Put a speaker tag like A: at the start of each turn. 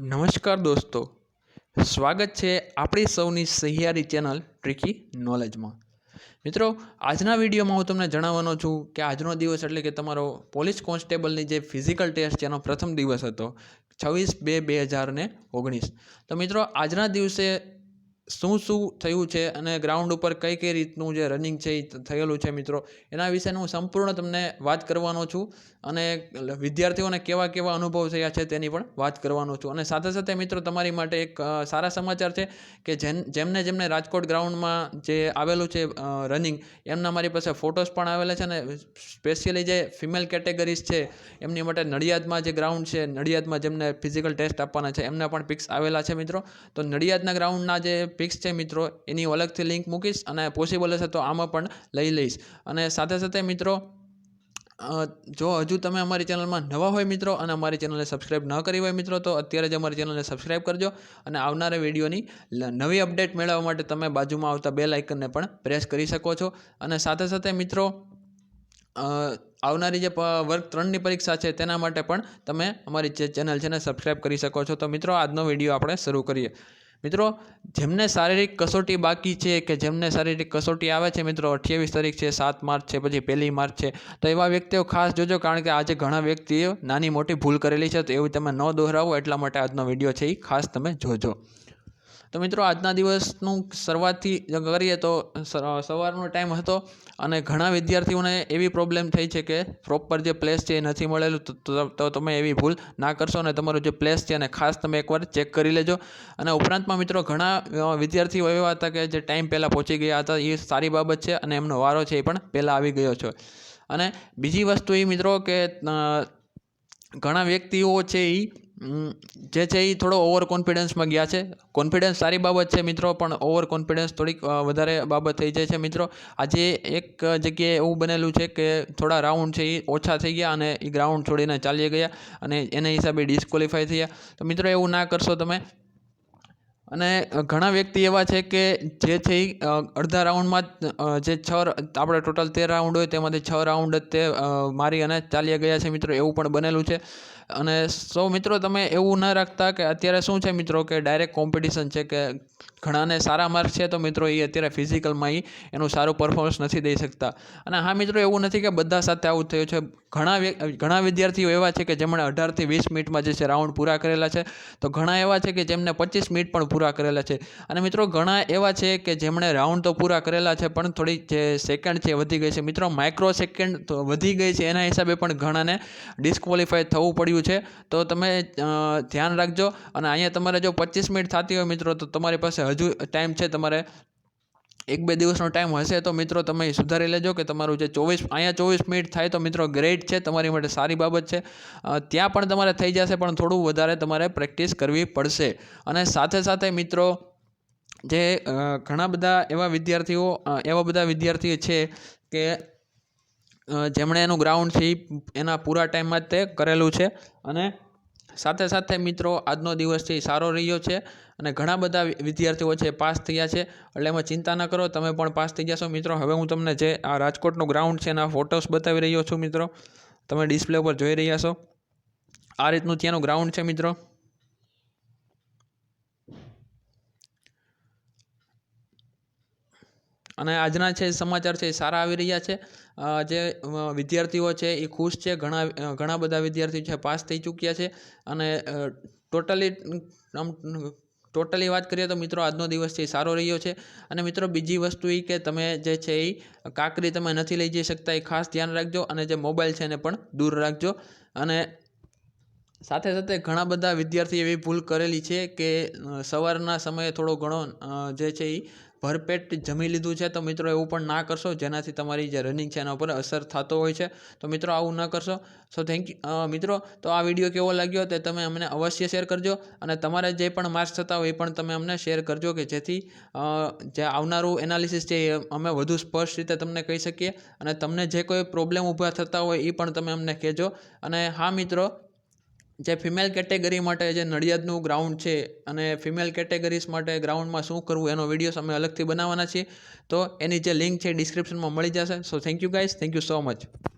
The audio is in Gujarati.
A: નમસ્કાર દોસ્તો. સ્વાગત છે આપણી સૌની સહિયારી ચેનલ ટ્રિકી નોલેજમાં. મિત્રો, આજના વિડીયોમાં હું તમને જણાવવાનો છું કે આજનો દિવસ એટલે કે તમારો પોલીસ કોન્સ્ટેબલની જે ફિઝિકલ ટેસ્ટ એનો પ્રથમ દિવસ હતો છવ્વીસ બે બે હજાર ને ઓગણીસ. તો મિત્રો, આજના દિવસે શું શું થયું છે અને ગ્રાઉન્ડ ઉપર કઈ કઈ રીતનું જે રનિંગ છે એ થયેલું છે મિત્રો? એના વિશેનું હું સંપૂર્ણ તમને વાત કરવાનો છું અને વિદ્યાર્થીઓને કેવા કેવા અનુભવ થયા છે તેની પણ વાત કરવાનો છું. અને સાથે સાથે મિત્રો તમારી માટે એક સારા સમાચાર છે કે જેમ જેમને જેમને રાજકોટ ગ્રાઉન્ડમાં જે આવેલું છે રનિંગ એમના મારી પાસે ફોટોસ પણ આવેલા છે અને સ્પેશિયલી જે ફિમેલ કેટેગરીઝ છે, એમની માટે નડિયાદમાં જે ગ્રાઉન્ડ છે, નડિયાદમાં જેમને ફિઝિકલ ટેસ્ટ આપવાના છે, એમના પણ પિક્સ આવેલા છે મિત્રો. તો નડિયાદના ગ્રાઉન્ડના જે પિક્સ છે મિત્રો, એની અલગથી લિંક મૂકીશ અને પોસિબલ હશે તો આમાં પણ લઈ લઈશ. અને સાથે સાથે મિત્રો જો હજુ તમે અમારી ચેનલમાં નવા હોય મિત્રો અને અમારી ચેનલને સબસ્ક્રાઈબ ન કરી હોય મિત્રો, તો અત્યારે જ અમારી ચેનલને સબસ્ક્રાઈબ કરજો અને આવનારા વિડીયોની નવી અપડેટ મેળવવા માટે તમે બાજુમાં આવતા બે લાઇકનને પણ પ્રેસ કરી શકો છો. અને સાથે સાથે મિત્રો આવનારી જે વર્ગ ત્રણની પરીક્ષા છે તેના માટે પણ તમે અમારી જે ચેનલ છે ને સબસ્ક્રાઈબ કરી શકો છો. તો મિત્રો, આજનો વીડિયો આપણે શરૂ કરીએ. મિત્રો, જેમને શારીરિક કસોટી બાકી છે કે જેમને શારીરિક કસોટી આવે છે મિત્રો, અઠ્યાવીસ તારીખ છે, સાત માર્ચ છે, પછી પહેલી માર્ચ છે, તો એવા વ્યક્તિઓ ખાસ જોજો, કારણ કે આજે ઘણા વ્યક્તિઓ નાની મોટી ભૂલ કરેલી છે, તો એવું તમે ન દોહરાવો, એટલા માટે આજનો વીડિયો છે એ ખાસ તમે જોજો. તો મિત્રો, આજના દિવસનું શરૂઆતથી કરીએ તો સવારનો ટાઈમ હતો અને ઘણા વિદ્યાર્થીઓને એવી પ્રોબ્લેમ થઈ છે કે પ્રોપર જે પ્લેસ છે એ નથી મળેલું. તો તમે એવી ભૂલ ના કરશો અને તમારું જે પ્લેસ છે એને ખાસ તમે એકવાર ચેક કરી લેજો. અને ઉપરાંતમાં મિત્રો, ઘણા વિદ્યાર્થીઓ એવા હતા કે જે ટાઈમ પહેલાં પહોંચી ગયા હતા. એ સારી બાબત છે અને એમનો વારો છે એ પણ પહેલાં આવી ગયો છે. અને બીજી વસ્તુ એ મિત્રો કે ઘણા વ્યક્તિઓ છે એ જે છે એ થોડો ઓવર કોન્ફિડન્સમાં ગયા છે. કોન્ફિડન્સ સારી બાબત છે મિત્રો, પણ ઓવર કોન્ફિડન્સ થોડીક વધારે બાબત થઈ જાય છે મિત્રો. આજે એક જગ્યાએ એવું બનેલું છે કે થોડા રાઉન્ડ છે એ ઓછા થઈ ગયા અને એ ગ્રાઉન્ડ છોડીને ચાલી ગયા અને એના હિસાબે ડિસ્કવોલિફાય થયા. તો મિત્રો એવું ના કરશો તમે અને ઘણા વ્યક્તિ એવા છે કે જે છે એ અડધા રાઉન્ડમાં જે છ આપણે ટોટલ તેર રાઉન્ડ હોય તેમાંથી છ રાઉન્ડ જ તે મારી અને ચાલ્યા ગયા છે મિત્રો, એવું પણ બનેલું છે. અને સૌ મિત્રો, તમે એવું ન રાખતા કે અત્યારે શું છે મિત્રો કે ડાયરેક્ટ કોમ્પિટિશન છે કે ઘણાને સારા માર્ક્સ છે તો મિત્રો એ અત્યારે ફિઝિકલમાં એ એનું સારું પરફોર્મન્સ નથી દઈ શકતા. અને હા મિત્રો, એવું નથી કે બધા સાથે આવું થયું છે. ઘણા ઘણા વિદ્યાર્થીઓ એવા છે કે જેમણે અઢારથી વીસ મિનિટમાં જે છે રાઉન્ડ પૂરા કરેલા છે. તો ઘણા એવા છે કે જેમને પચીસ મિનિટ પણ પૂરા કરેલા છે. અને મિત્રો, ઘણા એવા છે કે જેમણે રાઉન્ડ તો પૂરા કરેલા છે, પણ થોડી જે સેકન્ડ છે વધી ગઈ છે. મિત્રો માઇક્રો સેકન્ડ તો વધી ગઈ છે, એના હિસાબે પણ ઘણાને ડિસ્કવોલિફાય થવું પડ્યું છે. તો તમે ધ્યાન રાખજો. અને અહીંયા તમારે જો પચીસ મિનિટ થતી હોય મિત્રો, તો તમારી પાસે હજુ ટાઈમ છે તમારે એક બે દિવસનો ટાઈમ હશે તો મિત્રો તમે સુધારી લેજો કે તમારું જે ચોવીસ, અહીંયા ચોવીસ મિનિટ થાય તો મિત્રો ગ્રેટ છે, તમારી માટે સારી બાબત છે. ત્યાં પણ તમારે થઈ જશે, પણ થોડું વધારે તમારે પ્રેક્ટિસ કરવી પડશે. અને સાથે સાથે મિત્રો જે ઘણા બધા એવા વિદ્યાર્થીઓ એવા બધા વિદ્યાર્થીઓ છે કે જેમણે એનું ગ્રાઉન્ડ છે એના પૂરા ટાઈમમાં જ તે કરેલું છે. અને સાથે સાથે મિત્રો, આજનો દિવસ છે એ સારો રહ્યો છે અને ઘણા બધા વિદ્યાર્થીઓ છે, પાસ થયા છે. એટલે એમાં ચિંતા ન કરો, તમે પણ પાસ થઈ જશો. મિત્રો, હવે હું તમને જે આ રાજકોટનું ગ્રાઉન્ડ છે એના ફોટોસ બતાવી રહ્યો છું, મિત્રો. તમે ડિસ્પ્લે ઉપર જોઈ રહ્યા છો. આ રીતનું ત્યાંનું ગ્રાઉન્ડ છે, મિત્રો. અને આજના છે સમાચાર છે એ સારા આવી રહ્યા છે. જે વિદ્યાર્થીઓ છે એ ખુશ છે. ઘણા ઘણા બધા વિદ્યાર્થીઓ છે પાસ થઈ ચૂક્યા છે. અને ટોટલી, આમ, ટોટલી વાત કરીએ તો મિત્રો આજનો દિવસ છે એ સારો રહ્યો છે. અને મિત્રો બીજી વસ્તુ એ કે તમે જે છે એ કાંકરી તમે નથી લઈ જઈ શકતા એ ખાસ ધ્યાન રાખજો અને જે મોબાઈલ છે એને પણ દૂર રાખજો. અને સાથે સાથે ઘણા બધા વિદ્યાર્થી એવી ભૂલ કરેલી છે કે સવારના સમયે થોડો ઘણો જે છે એ ભરપેટ જમી લીધું છે, તો મિત્રો એવું પણ ના કરશો. જેનાથી તમારી જે રનિંગ છે, એના ઉપર અસર થતો હોય છે. તો મિત્રો આવું ન કરશો. સો થેન્ક યુ મિત્રો, તો આ વીડિયો કેવો લાગ્યો તે તમે અમને અવશ્ય શેર કરજો. અને તમારે જે પણ માર્ક્સ થતા હોય એ પણ તમે અમને શેર કરજો કે જેથી જે આવનારું એનાલિસિસ છે એ અમે વધુ સ્પષ્ટ રીતે તમને કહી શકીએ. અને તમને જે કોઈ પ્રોબ્લેમ ઊભા થતા હોય એ પણ તમે અમને કહેજો. અને હા, મિત્રો જે ફિમેલ કેટેગરી માટે જે નડિયાદનું ગ્રાઉન્ડ છે અને ફિમેલ કેટેગરીઝ માટે ગ્રાઉન્ડમાં શું કરવું એનો વીડિયો અમે અલગથી બનાવવાના છીએ. તો એની જે લિંક છે ડિસ્ક્રિપ્શનમાં મળી જશે. So thank you guys thank you so much